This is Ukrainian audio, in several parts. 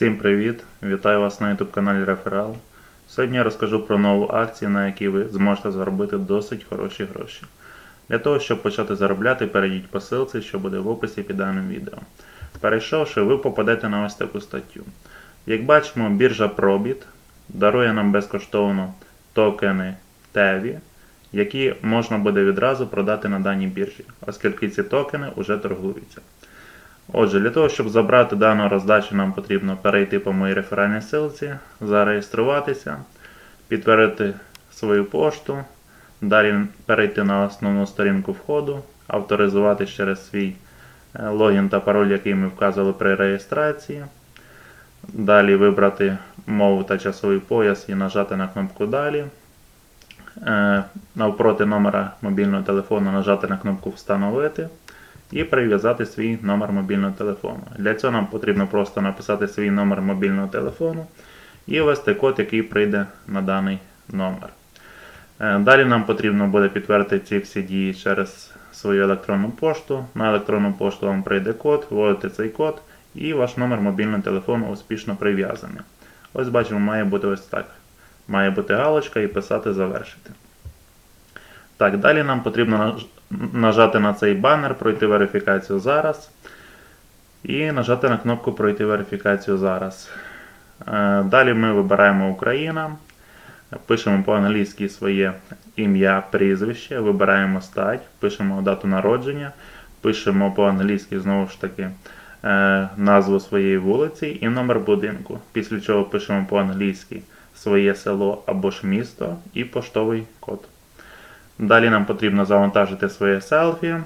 Всім привіт! Вітаю вас на YouTube каналі Реферал. Сьогодні я розкажу про нову акцію, на якій ви зможете заробити досить хороші гроші. Для того, щоб почати заробляти, перейдіть по ссылці, що буде в описі під даним відео. Перейшовши, ви попадете на ось таку статтю. Як бачимо, біржа Probit дарує нам безкоштовно токени TEVI, які можна буде відразу продати на даній біржі, оскільки ці токени вже торгуються. Отже, для того, щоб забрати дану роздачу, нам потрібно перейти по моїй реферальній ссылці, зареєструватися, підтвердити свою пошту, далі перейти на основну сторінку входу, авторизуватись через свій е, логін та пароль, який ми вказували при реєстрації. Далі вибрати мову та часовий пояс і нажати на кнопку Далі. Е, Навпроти номера мобільного телефону нажати на кнопку Встановити і прив'язати свій номер мобільного телефону. Для цього нам потрібно просто написати свій номер мобільного телефону і ввести код, який прийде на даний номер. Е, Далі нам потрібно буде підтвердити ці всі дії через свою електронну пошту. На електронну пошту вам прийде код, вводите цей код, і ваш номер мобільного телефону успішно прив'язаний. Ось бачимо, має бути ось так. Має бути галочка і писати завершити. Так, далі нам потрібно нажати на цей банер, пройти верифікацію зараз. І нажати на кнопку Пройти верифікацію зараз. Е, Далі ми вибираємо Україна. Пишемо по-англійськи своє ім'я, прізвище, вибираємо стать, пишемо дату народження, пишемо по-англійськи знову ж таки е, назву своєї вулиці і номер будинку. Після чого пишемо по-англійськи своє село або ж місто і поштовий код. Далі нам потрібно завантажити своє селфі,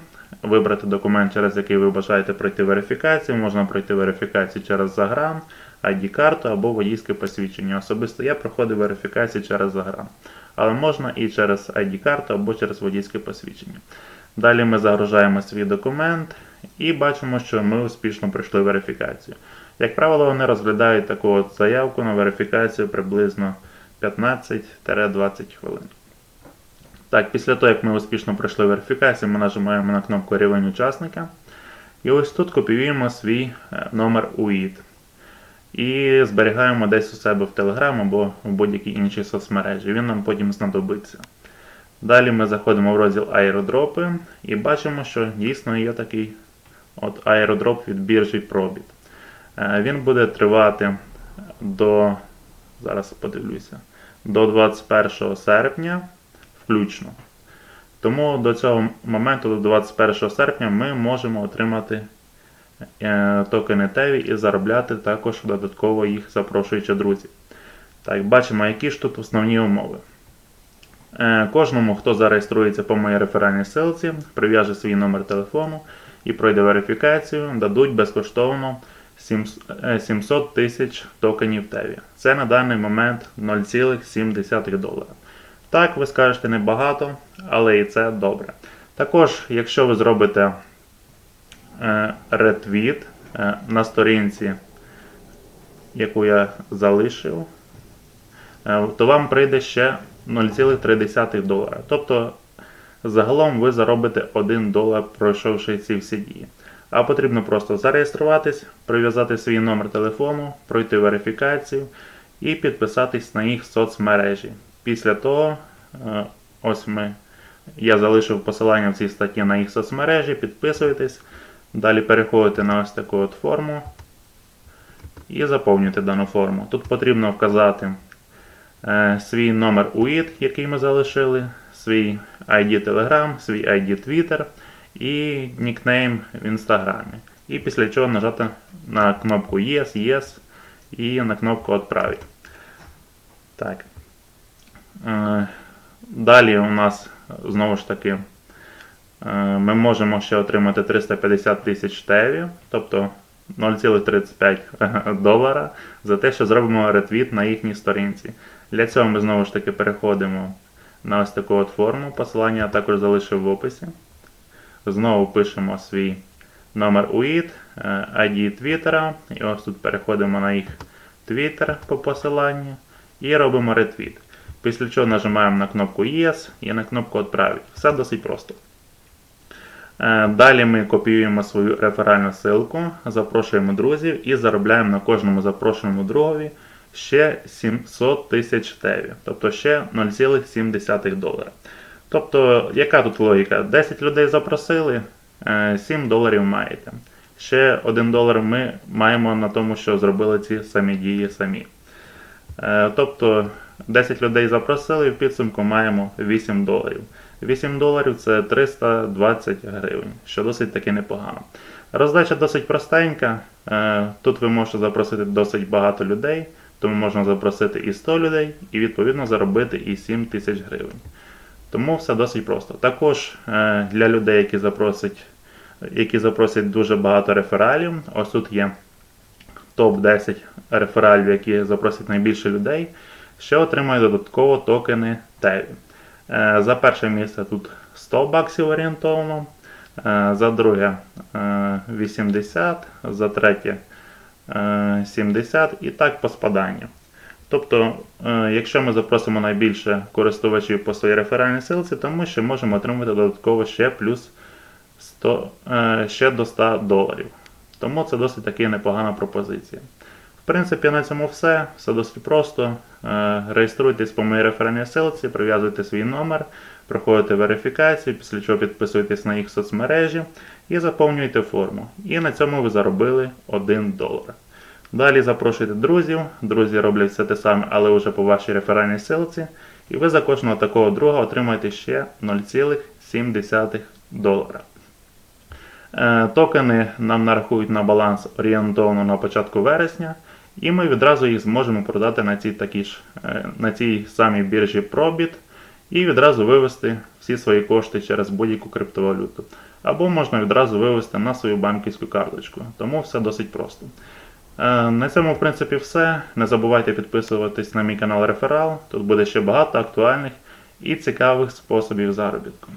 вибрати документ, через який ви бажаєте пройти верифікацію. Можна пройти верифікацію через Заграм, ID-карту або водійське посвідчення. Особисто я проходив верифікацію через Заграм. Але можна і через ID-карту або через водійське посвідчення. Далі ми загружаємо свій документ і бачимо, що ми успішно пройшли верифікацію. Як правило, вони розглядають таку от заявку на верифікацію приблизно 15-20 хвилин. Так, після того, як ми успішно пройшли верифікацію, ми нажимаємо на кнопку рівень учасника. І ось тут копіюємо свій е, номер УІД. І зберігаємо десь у себе в Telegram або в будь-якій іншій соцмережі. Він нам потім знадобиться. Далі ми заходимо в розділ аеродропи і бачимо, що дійсно є такий от аеродроп від біржі Probit. Е, Він буде тривати до, зараз подивлюся, до 21 серпня включно. Тому до цього моменту, до 21 серпня, ми можемо отримати е, токени TEVI і заробляти також додатково їх запрошуючи друзів. Так, бачимо, які ж тут основні умови. Е, Кожному, хто зареєструється по моїй реферальній ссылці, прив'яже свій номер телефону і пройде верифікацію, дадуть безкоштовно 700 тисяч токенів TEVI. Це на даний момент 0,7 долара. Так, ви скажете небагато, але і це добре. Також, якщо ви зробите е, ретвіт е, на сторінці, яку я залишив, е, то вам прийде ще 0,3 долара. Тобто, загалом ви заробите 1 долар, пройшовши ці всі дії. А потрібно просто зареєструватись, прив'язати свій номер телефону, пройти верифікацію і підписатись на їх соцмережі. Після того, е, ось ми, я залишив посилання в цій статті на їх соцмережі, підписуйтесь, далі переходите на ось таку от форму і заповнюєте дану форму. Тут потрібно вказати е, свій номер УІД, який ми залишили, свій ID Telegram, свій ID Twitter і нікнейм в інстаграмі. І після чого нажати на кнопку Yes, Yes і на кнопку Отправить. Так. Е, Далі у нас знову ж таки е, ми можемо ще отримати 350 тисяч теві, тобто 0,35 долара за те, що зробимо ретвіт на їхній сторінці. Для цього ми знову ж таки переходимо на ось таку от форму. Посилання я також залишив в описі. Знову пишемо свій номер е, ID Твіттера. І ось тут переходимо на їх Twitter по посиланню і робимо ретвіт. Після чого нажимаємо на кнопку Yes і на кнопку Отправить. Все досить просто. Е, Далі ми копіюємо свою реферальну ссылку, запрошуємо друзів і заробляємо на кожному запрошеному другові ще 700 тисяч теві, тобто ще 0,7 долара. Тобто, яка тут логіка? 10 людей запросили, е, 7 доларів маєте. Ще 1 долар ми маємо на тому, що зробили ці самі дії самі. Е, Тобто 10 людей запросили, в підсумку маємо 8 доларів. 8 доларів це 320 гривень, що досить таки непогано. Роздача досить простенька. Е, Тут ви можете запросити досить багато людей, тому можна запросити і 100 людей, і відповідно заробити і 7 тисяч гривень. Тому все досить просто. Також е, для людей, які запросять, які запросять дуже багато рефералів, ось тут є топ-10 рефералів, які запросять найбільше людей, ще отримають додатково токени Теві. Е, За перше місце тут 100 баксів орієнтовно, е, за друге е, 80, за третє е, 70 і так по спаданню. Тобто, е, якщо ми запросимо найбільше користувачів по своїй реферальній силці, то ми ще можемо отримати додатково ще плюс 100, е, ще до 100 доларів. Тому це досить таки непогана пропозиція. В принципі, на цьому все. Все досить просто. Е, Реєструйтесь по моїй реферальній силці, прив'язуйте свій номер, проходите верифікацію, після чого підписуєтесь на їх соцмережі і заповнюєте форму. І на цьому ви заробили 1 долар. Далі запрошуйте друзів. Друзі роблять все те саме, але вже по вашій реферальній силці. І ви за кожного такого друга отримаєте ще 0,7 долара. Е, Токени нам нарахують на баланс орієнтовно на початку вересня, і ми відразу їх зможемо продати на цій, такій ж, е, на цій самій біржі Probit і відразу вивести всі свої кошти через будь-яку криптовалюту. Або можна відразу вивести на свою банківську карточку. Тому все досить просто. Е, На цьому, в принципі, все. Не забувайте підписуватись на мій канал Реферал. Тут буде ще багато актуальних і цікавих способів заробітку.